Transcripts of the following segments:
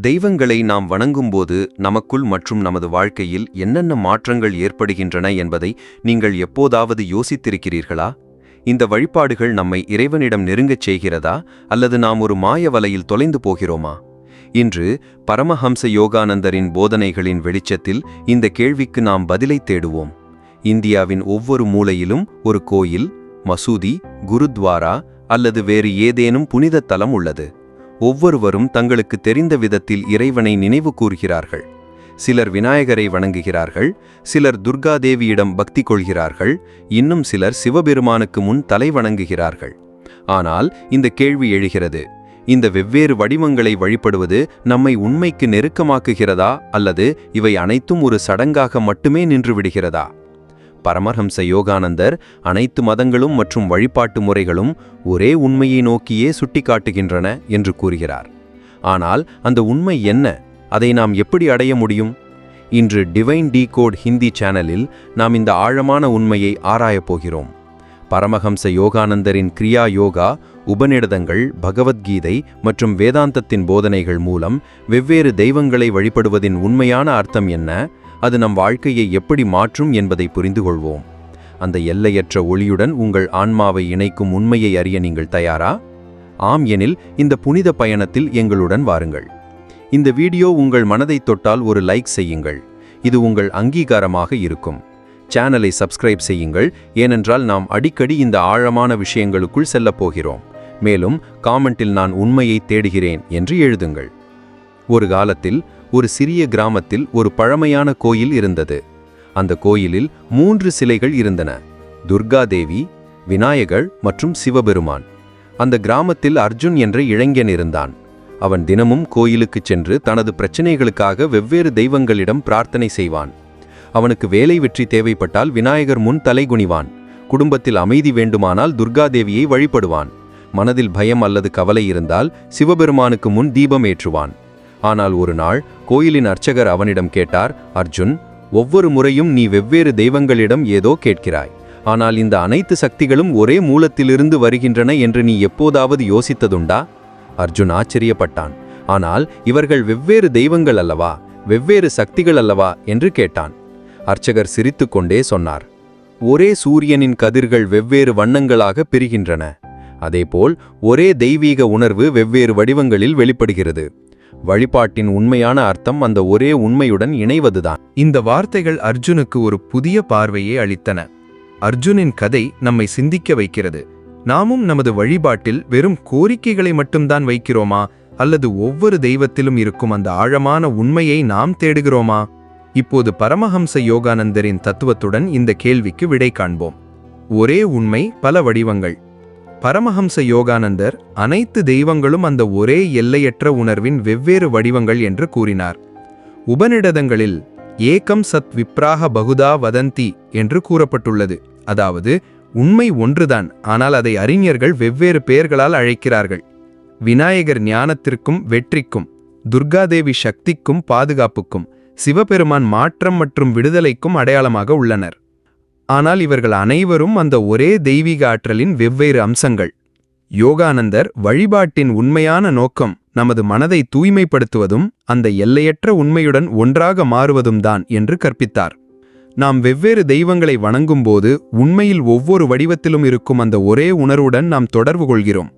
தெய்வங்களை நாம் வணங்கும்போது நமக்குள் மற்றும் நமது வாழ்க்கையில் என்னென்ன மாற்றங்கள் ஏற்படுகின்றன என்பதை நீங்கள் எப்போதாவது யோசித்திருக்கிறீர்களா? இந்த வழிபாடுகள் நம்மை இறைவனிடம் நெருங்கச் செய்கிறதா? அல்லது நாம் ஒரு மாய வலையில் தொலைந்து போகிறோமா? இன்று பரமஹம்ச யோகானந்தரின் போதனைகளின் வெளிச்சத்தில் இந்த கேள்விக்கு நாம் பதிலை தேடுவோம். இந்தியாவின் ஒவ்வொரு மூலையிலும் ஒரு கோயில் மசூதி குருத்வாரா அல்லது வேறு ஏதேனும் புனித தலம் உள்ளது. ஒவ்வொருவரும் தங்களுக்கு தெரிந்த விதத்தில் இறைவனை நினைவு கூர்கிறார்கள் சிலர் விநாயகரை வணங்குகிறார்கள் சிலர் துர்காதேவியிடம் பக்தி கொள்கிறார்கள் இன்னும் சிலர் சிவபெருமானுக்கு முன் தலை வணங்குகிறார்கள். ஆனால் இந்த கேள்வி எழுகிறது இந்த வெவ்வேறு வடிவங்களை வழிபடுவது நம்மை உண்மைக்கு நெருக்கமாக்குகிறதா அல்லது இவை அனைத்தும் ஒரு சடங்காக மட்டுமே நின்று விடுகிறதா? பரமஹம்ச யோகானந்தர் அனைத்து மதங்களும் மற்றும் வழிபாட்டு முறைகளும் ஒரே உண்மையை நோக்கியே சுட்டிக்காட்டுகின்றன என்று கூறுகிறார். ஆனால் அந்த உண்மை என்ன? அதை நாம் எப்படி அடைய முடியும்? இன்று டிவைன் டீ கோட் ஹிந்தி சேனலில் நாம் இந்த ஆழமான உண்மையை ஆராயப் போகிறோம். பரமஹம்ச யோகானந்தரின் கிரியா யோகா உபநிடதங்கள் பகவத்கீதை மற்றும் வேதாந்தத்தின் போதனைகள் மூலம் வெவ்வேறு தெய்வங்களை வழிபடுவதின் உண்மையான அர்த்தம் என்ன? அது நம் வாழ்க்கையை எப்படி மாற்றும் என்பதை புரிந்து கொள்வோம் அந்த எல்லையற்ற ஒளியுடன் உங்கள் ஆன்மாவை இணைக்கும் உண்மையை அறிய நீங்கள் தயாரா? ஆம் எனில் இந்த புனித பயணத்தில் எங்களுடன் வாருங்கள். இந்த வீடியோ உங்கள் மனதை தொட்டால் ஒரு லைக் செய்யுங்கள். இது உங்கள் அங்கீகாரமாக இருக்கும். சேனலை சப்ஸ்கிரைப் செய்யுங்கள். ஏனென்றால் நாம் அடிக்கடி இந்த ஆழமான விஷயங்களுக்குள் செல்லப் போகிறோம். மேலும் காமெண்டில் நான் உண்மையை தேடுகிறேன் என்று எழுதுங்கள். ஒரு காலத்தில் ஒரு சிறிய கிராமத்தில் ஒரு பழமையான கோயில் இருந்தது. அந்த கோயிலில் மூன்று சிலைகள் இருந்தன. துர்காதேவி விநாயகர் மற்றும் சிவபெருமான். அந்த கிராமத்தில் அர்ஜுன் என்ற இளைஞன் இருந்தான். அவன் தினமும் கோயிலுக்குச் சென்று தனது பிரச்சினைகளுக்காக வெவ்வேறு தெய்வங்களிடம் பிரார்த்தனை செய்வான். அவனுக்கு வேலை வெற்றி தேவைப்பட்டால் விநாயகர் முன் தலைகுனிவான் குடும்பத்தில் அமைதி வேண்டுமானால் துர்காதேவியை வழிபடுவான். மனதில் பயம் அல்லது கவலை இருந்தால் சிவபெருமானுக்கு முன் தீபம் ஏற்றுவான். ஆனால் ஒரு நாள் கோயிலின் அர்ச்சகர் அவனிடம் கேட்டார் அர்ஜுன் ஒவ்வொரு முறையும் நீ வெவ்வேறு தெய்வங்களிடம் ஏதோ கேட்கிறாய். ஆனால் இந்த அனைத்து சக்திகளும் ஒரே மூலத்திலிருந்து வருகின்றன என்று நீ எப்போதாவது யோசித்ததுண்டா? அர்ஜுன் ஆச்சரியப்பட்டான். ஆனால் இவர்கள் வெவ்வேறு தெய்வங்கள் அல்லவா? வெவ்வேறு சக்திகள் அல்லவா? என்று கேட்டான். அர்ச்சகர் சிரித்துக்கொண்டே சொன்னார் ஒரே சூரியனின் கதிர்கள் வெவ்வேறு வண்ணங்களாக பிரிகின்றன. அதேபோல் ஒரே தெய்வீக உணர்வு வெவ்வேறு வடிவங்களில் வெளிப்படுகிறது. வழிபாட்டின் உண்மையான அர்த்தம் அந்த ஒரே உண்மையுடன் இணைவதுதான். இந்த வார்த்தைகள் அர்ஜுனுக்கு ஒரு புதிய பார்வையை அளித்தன. அர்ஜுனின் கதை நம்மை சிந்திக்க வைக்கிறது. நாமும் நமது வழிபாட்டில் வெறும் கோரிக்கைகளை மட்டும்தான் வைக்கிறோமா? அல்லது ஒவ்வொரு தெய்வத்திலும் இருக்கும் அந்த ஆழமான உண்மையை நாம் தேடுகிறோமா? இப்போது பரமஹம்ச யோகானந்தரின் தத்துவத்துடன் இந்த கேள்விக்கு விடை காண்போம். ஒரே உண்மை பல வடிவங்கள். பரமஹம்ச யோகானந்தர் அனைத்து தெய்வங்களும் அந்த ஒரே எல்லையற்ற உணர்வின் வெவ்வேறு வடிவங்கள் என்று கூறினார். உபநிடதங்களில் ஏகம் சத் விப்ராக பகுதா வதந்தி என்று கூறப்பட்டுள்ளது. அதாவது உண்மை ஒன்றுதான் ஆனால் அதை அறிஞர்கள் வெவ்வேறு பெயர்களால் அழைக்கிறார்கள். விநாயகர் ஞானத்திற்கும் வெற்றிக்கும் துர்காதேவி சக்திக்கும் பாதுகாப்புக்கும் சிவபெருமான் மாற்றம் மற்றும் விடுதலைக்கும் அடையாளமாக உள்ளனர். ஆனால் இவர்கள் அனைவரும் அந்த ஒரே தெய்வீக ஆற்றலின் வெவ்வேறு அம்சங்கள். யோகானந்தர் வழிபாட்டின் உண்மையான நோக்கம் நமது மனதை தூய்மைப்படுத்துவதும் அந்த எல்லையற்ற உண்மையுடன் ஒன்றாக மாறுவதும் தான் என்று கற்பித்தார். நாம் வெவ்வேறு தெய்வங்களை வணங்கும்போது உண்மையில் ஒவ்வொரு வடிவத்திலும் இருக்கும் அந்த ஒரே உணர்வுடன் நாம் தொடர்பு கொள்கிறோம்.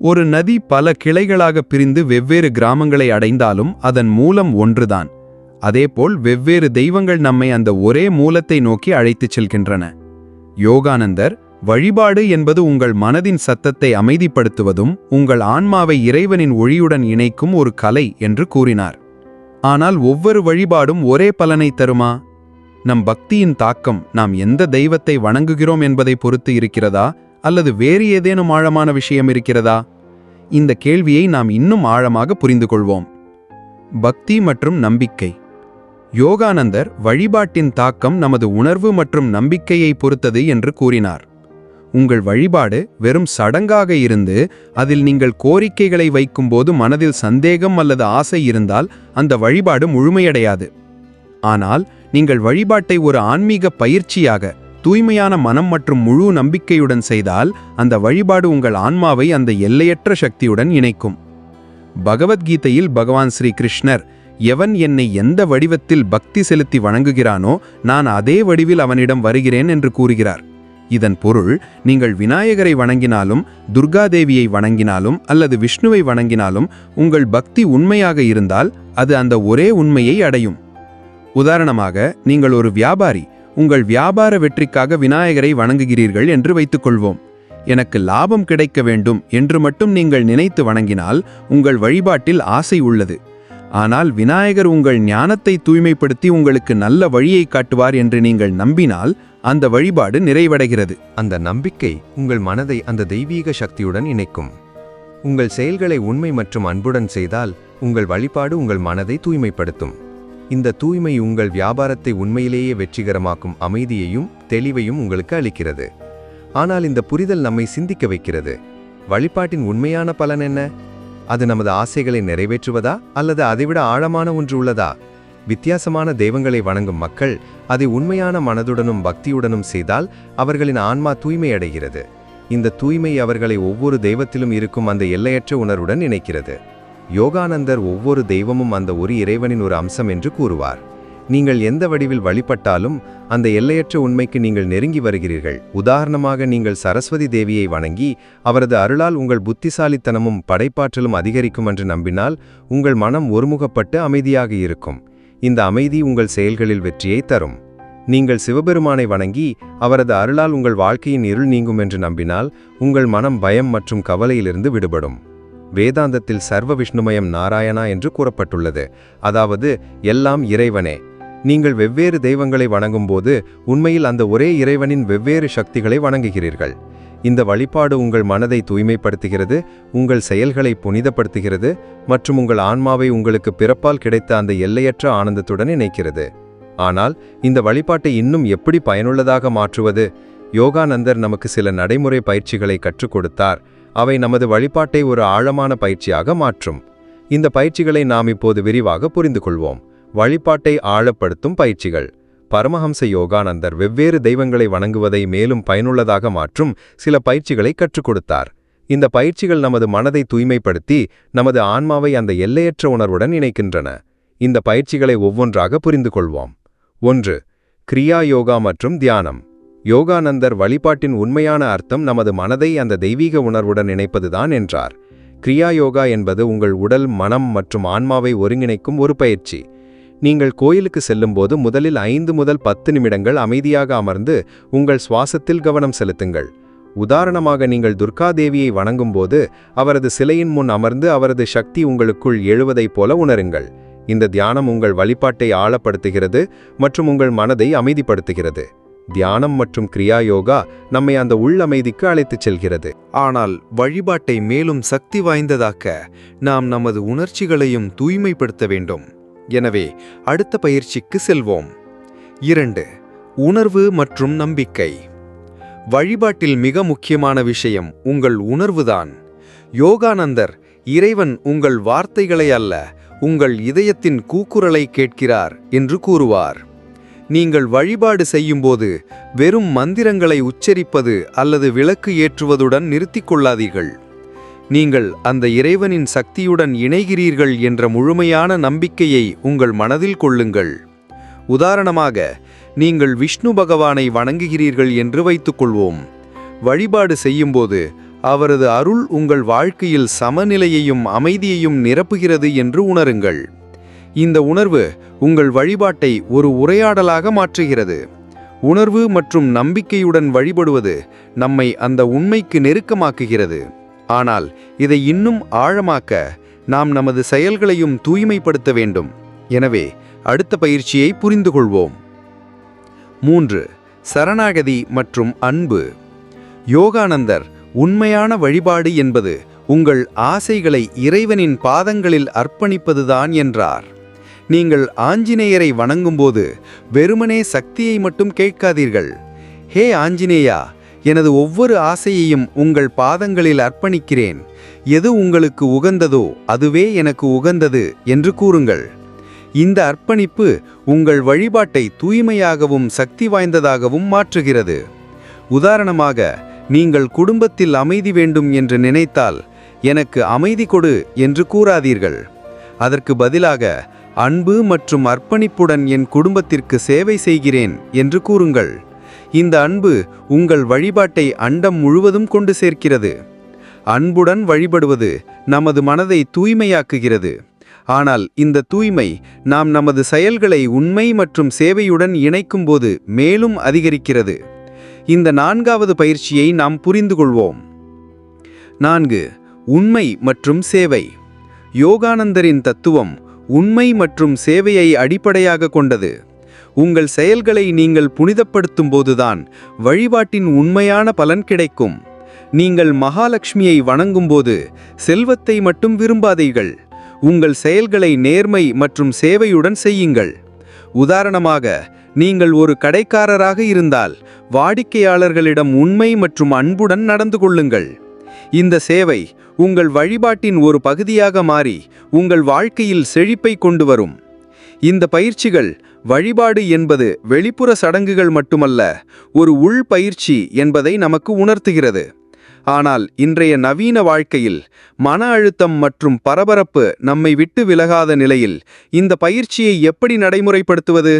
ஒரு நதி பல கிளைகளாக பிரிந்து வெவ்வேறு கிராமங்களை அடைந்தாலும் அதன் மூலம் ஒன்றுதான். அதேபோல் வெவ்வேறு தெய்வங்கள் நம்மை அந்த ஒரே மூலத்தை நோக்கி அழைத்துச் செல்கின்றன. யோகானந்தர் வழிபாடு என்பது உங்கள் மனதின் சத்தத்தை அமைதிப்படுத்துவதும் உங்கள் ஆன்மாவை இறைவனின் ஒளியுடன் இணைக்கும் ஒரு கலை என்று கூறினார். ஆனால் ஒவ்வொரு வழிபாடும் ஒரே பலனை தருமா? நம் பக்தியின் தாக்கம் நாம் எந்த தெய்வத்தை வணங்குகிறோம் என்பதை பொறுத்து இருக்கிறதா? அல்லது வேறு ஏதேனும் ஆழமான விஷயம் இருக்கிறதா? இந்த கேள்வியை நாம் இன்னும் ஆழமாக புரிந்து கொள்வோம் பக்தி மற்றும் நம்பிக்கை. யோகானந்தர் வழிபாட்டின் தாக்கம் நமது உணர்வு மற்றும் நம்பிக்கையை பொறுத்தது என்று கூறினார். உங்கள் வழிபாடு வெறும் சடங்காக இருந்து அதில் நீங்கள் கோரிக்கைகளை வைக்கும்போது மனதில் சந்தேகம் அல்லது ஆசை இருந்தால் அந்த வழிபாடு முழுமையடையாது. ஆனால் நீங்கள் வழிபாட்டை ஒரு ஆன்மீக பயிற்சியாக தூய்மையான மனம் மற்றும் முழு நம்பிக்கையுடன் செய்தால் அந்த வழிபாடு உங்கள் ஆன்மாவை அந்த எல்லையற்ற சக்தியுடன் இணைக்கும். பகவத்கீதையில் பகவான் ஸ்ரீ கிருஷ்ணர் எவன் என்னை எந்த வடிவத்தில் பக்தி செலுத்தி வணங்குகிறானோ நான் அதே வடிவில் அவனிடம் வருகிறேன் என்று கூறுகிறார். இதன் பொருள் நீங்கள் விநாயகரை வணங்கினாலும் துர்காதேவியை வணங்கினாலும் அல்லது விஷ்ணுவை வணங்கினாலும் உங்கள் பக்தி உண்மையாக இருந்தால் அது அந்த ஒரே உண்மையை அடையும். உதாரணமாக நீங்கள் ஒரு வியாபாரி உங்கள் வியாபார வெற்றிக்காக விநாயகரை வணங்குகிறீர்கள் என்று வைத்துக்கொள்வோம். எனக்கு லாபம் கிடைக்க வேண்டும் என்று மட்டும் நீங்கள் நினைத்து வணங்கினால் உங்கள் வழிபாட்டில் ஆசை உள்ளது. ஆனால் விநாயகர் உங்கள் ஞானத்தை தூய்மைப்படுத்தி உங்களுக்கு நல்ல வழியை காட்டுவார் என்று நீங்கள் நம்பினால் அந்த வழிபாடு நிறைவடைகிறது. அந்த நம்பிக்கை உங்கள் மனதை அந்த தெய்வீக சக்தியுடன் இணைக்கும். உங்கள் செயல்களை உண்மை மற்றும் அன்புடன் செய்தால் உங்கள் வழிபாடு உங்கள் மனதை தூய்மைப்படுத்தும். இந்த தூய்மை உங்கள் வியாபாரத்தை உண்மையிலேயே வெற்றிகரமாக்கும் அமைதியையும் தெளிவையும் உங்களுக்கு அளிக்கிறது. ஆனால் இந்த புரிதல் நம்மை சிந்திக்க வைக்கிறது. வழிபாட்டின் உண்மையான பலன் என்ன? அது நமது ஆசைகளை நிறைவேற்றுவதா அல்லது அதைவிட ஆழமான ஒன்று உள்ளதா? வித்தியாசமான தெய்வங்களை வணங்கும் மக்கள் அதை உண்மையான மனதுடனும் பக்தியுடனும் செய்தால் அவர்களின் ஆன்மா தூய்மையடைகிறது இந்த தூய்மை அவர்களை ஒவ்வொரு தெய்வத்திலும் இருக்கும் அந்த எல்லையற்ற உணர்வுடன் இணைக்கிறது. யோகானந்தர் ஒவ்வொரு தெய்வமும் அந்த ஒரு இறைவனின் ஒரு அம்சம் என்று கூறுவார். நீங்கள் எந்த வடிவில் வழிபட்டாலும் அந்த எல்லையற்ற உண்மைக்கு நீங்கள் நெருங்கி வருகிறீர்கள். உதாரணமாக நீங்கள் சரஸ்வதி தேவியை வணங்கி அவரது அருளால் உங்கள் புத்திசாலித்தனமும் படைப்பாற்றலும் அதிகரிக்கும் என்று நம்பினால் உங்கள் மனம் ஒருமுகப்பட்டு அமைதியாக இருக்கும். இந்த அமைதி உங்கள் செயல்களில் வெற்றியை தரும். நீங்கள் சிவபெருமானை வணங்கி அவரது அருளால் உங்கள் வாழ்க்கையின் இருள் நீங்கும் என்று நம்பினால் உங்கள் மனம் பயம் மற்றும் கவலையிலிருந்து விடுபடும். வேதாந்தத்தில் சர்வ விஷ்ணுமயம் நாராயணா என்று கூறப்பட்டுள்ளது. அதாவது எல்லாம் இறைவனே. நீங்கள் வெவ்வேறு தெய்வங்களை வணங்கும்போது உண்மையில் அந்த ஒரே இறைவனின் வெவ்வேறு சக்திகளை வணங்குகிறீர்கள். இந்த வழிபாடு உங்கள் மனதை தூய்மைப்படுத்துகிறது உங்கள் செயல்களை புனிதப்படுத்துகிறது மற்றும் உங்கள் ஆன்மாவை உங்களுக்கு பிறப்பால் கிடைத்த அந்த எல்லையற்ற ஆனந்தத்துடன் இணைக்கிறது. ஆனால் இந்த வழிபாட்டை இன்னும் எப்படி பயனுள்ளதாக மாற்றுவது? யோகானந்தர் நமக்கு சில நடைமுறை பயிற்சிகளை கற்றுக் கொடுத்தார். அவை நமது வழிபாட்டை ஒரு ஆழமான பயிற்சியாக மாற்றும். இந்த பயிற்சிகளை நாம் இப்போது விரிவாக புரிந்து கொள்வோம் வழிபாட்டை ஆழப்படுத்தும் பயிற்சிகள். பரமஹம்ச யோகானந்தர் வெவ்வேறு தெய்வங்களை வணங்குவதை மேலும் பயனுள்ளதாக மாற்றும் சில பயிற்சிகளை கற்றுக் கொடுத்தார். இந்த பயிற்சிகள் நமது மனதை தூய்மைப்படுத்தி நமது ஆன்மாவை அந்த எல்லையற்ற உணர்வுடன் இணைக்கின்றன. இந்த பயிற்சிகளை ஒவ்வொன்றாக புரிந்து கொள்வோம். ஒன்று கிரியா யோகா மற்றும் தியானம். யோகானந்தர் வழிபாட்டின் உண்மையான அர்த்தம் நமது மனதை அந்த தெய்வீக உணர்வுடன் இணைப்பதுதான் என்றார். கிரியா யோகா என்பது உங்கள் உடல் மனம் மற்றும் ஆன்மாவை ஒருங்கிணைக்கும் ஒரு பயிற்சி. நீங்கள் கோயிலுக்கு செல்லும்போது முதலில் ஐந்து முதல் பத்து நிமிடங்கள் அமைதியாக அமர்ந்து உங்கள் சுவாசத்தில் கவனம் செலுத்துங்கள். உதாரணமாக நீங்கள் துர்காதேவியை வணங்கும்போது அவரது சிலையின் முன் அமர்ந்து அவரது சக்தி உங்களுக்குள் எழுவதைப் போல உணருங்கள். இந்த தியானம் உங்கள் வழிபாட்டை ஆழப்படுத்துகிறது மற்றும் உங்கள் மனதை அமைதிப்படுத்துகிறது. தியானம் மற்றும் கிரியா யோகா நம்மை அந்த உள்ளமைதிக்கு அழைத்துச் செல்கிறது. ஆனால் வழிபாட்டை மேலும் சக்தி வாய்ந்ததாக்க நாம் நமது உணர்ச்சிகளையும் தூய்மைப்படுத்த வேண்டும். எனவே அடுத்த பயிற்சிக்கு செல்வோம். இரண்டு உணர்வு மற்றும் நம்பிக்கை. வழிபாட்டில் மிக முக்கியமான விஷயம் உங்கள் உணர்வுதான். யோகானந்தர் இறைவன் உங்கள் வார்த்தைகளை அல்ல உங்கள் இதயத்தின் கூக்குரலை கேட்கிறார் என்று கூறுவார். நீங்கள் வழிபாடு செய்யும்போது வெறும் மந்திரங்களை உச்சரிப்பது அல்லது விளக்கு ஏற்றுவதுடன் நிறுத்திக் கொள்ளாதீர்கள். நீங்கள் அந்த இறைவனின் சக்தியுடன் இணைகிறீர்கள் என்ற முழுமையான நம்பிக்கையை உங்கள் மனதில் கொள்ளுங்கள். உதாரணமாக நீங்கள் விஷ்ணு பகவானை வணங்குகிறீர்கள் என்று வைத்துக்கொள்வோம். வழிபாடு செய்யும்போது அவரது அருள் உங்கள் வாழ்க்கையில் சமநிலையையும் அமைதியையும் நிரப்புகிறது என்று உணருங்கள். இந்த உணர்வு உங்கள் வழிபாட்டை ஒரு உரையாடலாக மாற்றுகிறது. உணர்வு மற்றும் நம்பிக்கையுடன் வழிபடுவது நம்மை அந்த உண்மைக்கு நெருக்கமாக்குகிறது. ஆனால் இதை இன்னும் ஆழமாக்க நாம் நமது செயல்களையும் தூய்மைப்படுத்த வேண்டும். எனவே அடுத்த பயிற்சியை புரிந்து கொள்வோம் மூன்று சரணாகதி மற்றும் அன்பு. யோகானந்தர் உண்மையான வழிபாடு என்பது உங்கள் ஆசைகளை இறைவனின் பாதங்களில் அர்ப்பணிப்பதுதான் என்றார். நீங்கள் ஆஞ்சநேயரை வணங்கும்போது வெறுமனே சக்தியை மட்டும் கேட்காதீர்கள். ஹே ஆஞ்சநேயா எனது ஒவ்வொரு ஆசையையும் உங்கள் பாதங்களில் அர்ப்பணிக்கிறேன். எது உங்களுக்கு உகந்ததோ அதுவே எனக்கு உகந்தது என்று கூறுங்கள். இந்த அர்ப்பணிப்பு உங்கள் வழிபாட்டை தூய்மையாகவும் சக்தி வாய்ந்ததாகவும் மாற்றுகிறது. உதாரணமாக நீங்கள் குடும்பத்தில் அமைதி வேண்டும் என்று நினைத்தால் எனக்கு அமைதி கொடு என்று கூறாதீர்கள். அதற்கு பதிலாக அன்பு மற்றும் அர்ப்பணிப்புடன் என் குடும்பத்திற்கு சேவை செய்கிறேன் என்று கூறுங்கள். இந்த அன்பு உங்கள் வழிபாட்டை அண்டம் முழுவதும் கொண்டு சேர்க்கிறது. அன்புடன் வழிபடுவது நமது மனதை தூய்மையாக்குகிறது. ஆனால் இந்த தூய்மை நாம் நமது செயல்களை உண்மை மற்றும் சேவையுடன் இணைக்கும்போது மேலும் அதிகரிக்கிறது. இந்த நான்காவது பயிற்சியை நாம் புரிந்து கொள்வோம். நான்கு உண்மை மற்றும் சேவை. யோகானந்தரின் தத்துவம் உண்மை மற்றும் சேவையை அடிப்படையாக கொண்டது. உங்கள் செயல்களை நீங்கள் புனிதப்படுத்தும் போதுதான் வழிபாட்டின் உண்மையான பலன் கிடைக்கும். நீங்கள் மகாலட்சுமியை வணங்கும்போது செல்வத்தை மட்டும் விரும்பாதீர்கள். உங்கள் செயல்களை நேர்மை மற்றும் சேவையுடன் செய்யுங்கள். உதாரணமாக நீங்கள் ஒரு கடைக்காரராக இருந்தால் வாடிக்கையாளர்களிடம் உண்மை மற்றும் அன்புடன் நடந்து கொள்ளுங்கள். இந்த சேவை உங்கள் வழிபாட்டின் ஒரு பகுதியாக மாறி உங்கள் வாழ்க்கையில் செழிப்பை கொண்டு வரும். இந்த பயிற்சிகள் வழிபாடு என்பது வெளிப்புற சடங்குகள் மட்டுமல்ல ஒரு உள் பயிற்சி என்பதை நமக்கு உணர்த்துகிறது. ஆனால் இன்றைய நவீன வாழ்க்கையில் மன அழுத்தம் மற்றும் பரபரப்பு நம்மை விட்டு விலகாத நிலையில் இந்த பயிற்சியை எப்படி நடைமுறைப்படுத்துவது?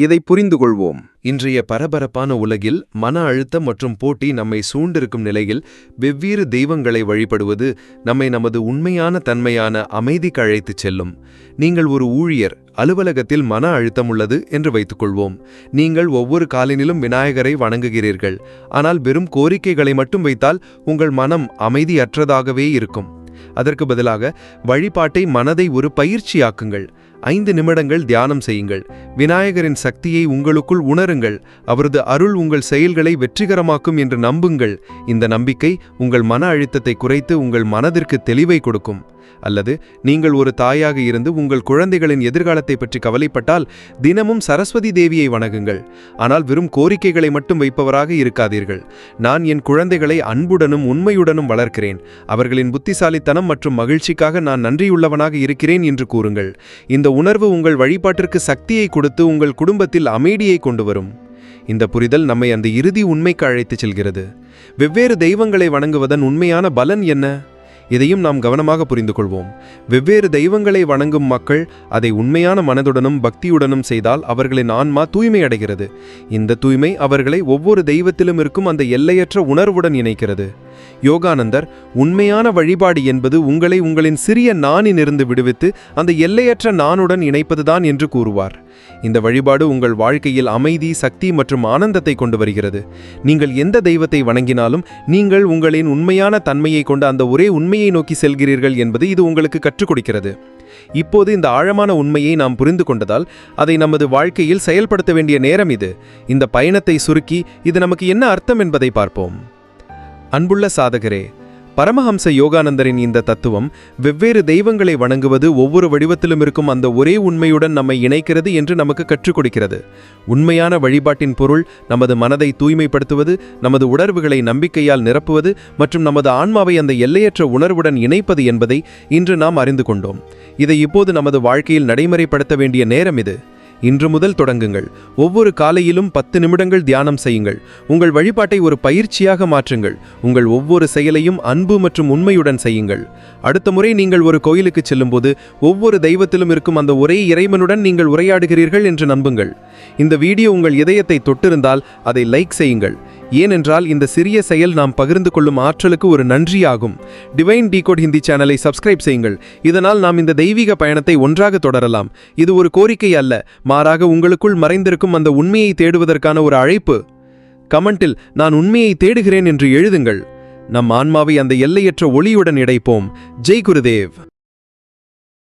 இதை புரிந்து கொள்வோம். இன்றைய பரபரப்பான உலகில் மன அழுத்தம் மற்றும் போட்டி நம்மை சூண்டிருக்கும் நிலையில் வெவ்வேறு தெய்வங்களை வழிபடுவது நம்மை நமது உண்மையான தன்மையான அமைதிக்கு அழைத்துச் செல்லும். நீங்கள் ஒரு ஊழியர் அலுவலகத்தில் மன அழுத்தம் உள்ளது என்று வைத்துக்கொள்வோம். நீங்கள் ஒவ்வொரு காலினிலும் விநாயகரை வணங்குகிறீர்கள். ஆனால் வெறும் கோரிக்கைகளை மட்டும் வைத்தால் உங்கள் மனம் அமைதியற்றதாகவே இருக்கும். அதற்கு பதிலாக வழிபாட்டை மனதை ஒரு பயிற்சியாக்குங்கள். ஐந்து நிமிடங்கள் தியானம் செய்யுங்கள். விநாயகரின் சக்தியை உங்களுக்குள் உணருங்கள். அவரது அருள் உங்கள் செயல்களை வெற்றிகரமாக்கும் என்று நம்புங்கள். இந்த நம்பிக்கை உங்கள் மன அழுத்தத்தை குறைத்து உங்கள் மனதிற்கு தெளிவை கொடுக்கும். அல்லது நீங்கள் ஒரு தாயாக இருந்து உங்கள் குழந்தைகளின் எதிர்காலத்தை பற்றி கவலைப்பட்டால் தினமும் சரஸ்வதி தேவியை வணங்குங்கள். ஆனால் வெறும் கோரிக்கைகளை மட்டும் வைப்பவராக இருக்காதீர்கள். நான் என் குழந்தைகளை அன்புடனும் உண்மையுடனும் வளர்க்கிறேன். அவர்களின் புத்திசாலித்தனம் மற்றும் மகிழ்ச்சிக்காக நான் நன்றியுள்ளவனாக இருக்கிறேன் என்று கூறுங்கள். இந்த உணர்வு உங்கள் வழிபாட்டிற்கு சக்தியை கொடுத்து உங்கள் குடும்பத்தில் அமைதியை கொண்டு வரும். இந்த புரிதல் நம்மை அந்த இறுதி உண்மைக்கு அழைத்துச் செல்கிறது. வெவ்வேறு தெய்வங்களை வணங்குவதன் உண்மையான பலன் என்ன? இதையும் நாம் கவனமாக புரிந்து கொள்வோம் வெவ்வேறு தெய்வங்களை வணங்கும் மக்கள் அதை உண்மையான மனதுடனும் பக்தியுடனும் செய்தால் அவர்களின் ஆன்மா தூய்மை அடைகிறது. இந்த தூய்மை அவர்களை ஒவ்வொரு தெய்வத்திலும் இருக்கும் அந்த எல்லையற்ற உணர்வுடன் இணைக்கிறது. யோகானந்தர் உண்மையான வழிபாடு என்பது உங்களை உங்களின் சிறிய நானினிருந்து விடுவித்து அந்த எல்லையற்ற நானுடன் இணைப்பதுதான் என்று கூறுவார். இந்த வழிபாடு உங்கள் வாழ்க்கையில் அமைதி சக்தி மற்றும் ஆனந்தத்தை கொண்டு வருகிறது. நீங்கள் எந்த தெய்வத்தை வணங்கினாலும் நீங்கள் உங்களின் உண்மையான தன்மையை கொண்ட அந்த ஒரே உண்மையை நோக்கி செல்கிறீர்கள் என்பது இது உங்களுக்கு கற்றுக் கொடுக்கிறது. இப்போது இந்த ஆழமான உண்மையை நாம் புரிந்து கொண்டதால் அதை நமது வாழ்க்கையில் செயல்படுத்த வேண்டிய நேரம் இது. இந்த பயணத்தை சுருக்கி இது நமக்கு என்ன அர்த்தம் என்பதை பார்ப்போம். அன்புள்ள சாதகரே பரமஹம்ச யோகானந்தரின் இந்த தத்துவம் வெவ்வேறு தெய்வங்களை வணங்குவது ஒவ்வொரு வடிவத்திலும் இருக்கும் அந்த ஒரே உண்மையுடன் நம்மை இணைக்கிறது என்று நமக்கு கற்றுக் கொடுக்கிறது. உண்மையான வழிபாட்டின் பொருள் நமது மனதை தூய்மைப்படுத்துவது நமது உணர்வுகளை நம்பிக்கையால் நிரப்புவது மற்றும் நமது ஆன்மாவை அந்த எல்லையற்ற உணர்வுடன் இணைப்பது என்பதை இன்று நாம் அறிந்து கொண்டோம். இதை இப்போது நமது வாழ்க்கையில் நடைமுறைப்படுத்த வேண்டிய நேரம் இது. இன்று முதல் தொடங்குங்கள். ஒவ்வொரு காலையிலும் பத்து நிமிடங்கள் தியானம் செய்யுங்கள். உங்கள் வழிபாட்டை ஒரு பயிற்சியாக மாற்றுங்கள். உங்கள் ஒவ்வொரு செயலையும் அன்பு மற்றும் உண்மையுடன் செய்யுங்கள். அடுத்த முறை நீங்கள் ஒரு கோயிலுக்கு செல்லும்போது ஒவ்வொரு தெய்வத்திலும் இருக்கும் அந்த ஒரே இறைவனுடன் நீங்கள் உரையாடுகிறீர்கள் என்று நம்புங்கள். இந்த வீடியோ உங்கள் இதயத்தை தொட்டிருந்தால் அதை லைக் செய்யுங்கள். ஏனென்றால் இந்த சிறிய செயல் நாம் பகிர்ந்து கொள்ளும் ஆற்றலுக்கு ஒரு நன்றியாகும். டிவைன் டீகோட் ஹிந்தி சேனலை சப்ஸ்கிரைப் செய்யுங்கள். இதனால் நாம் இந்த தெய்வீக பயணத்தை ஒன்றாக தொடரலாம். இது ஒரு கோரிக்கை அல்ல. மாறாக உங்களுக்குள் மறைந்திருக்கும் அந்த உண்மையை தேடுவதற்கான ஒரு அழைப்பு. கமெண்டில் நான் உண்மையை தேடுகிறேன் என்று எழுதுங்கள். நம் ஆன்மாவை அந்த எல்லையற்ற ஒளியுடன் இணைப்போம். ஜெய் குருதேவ்.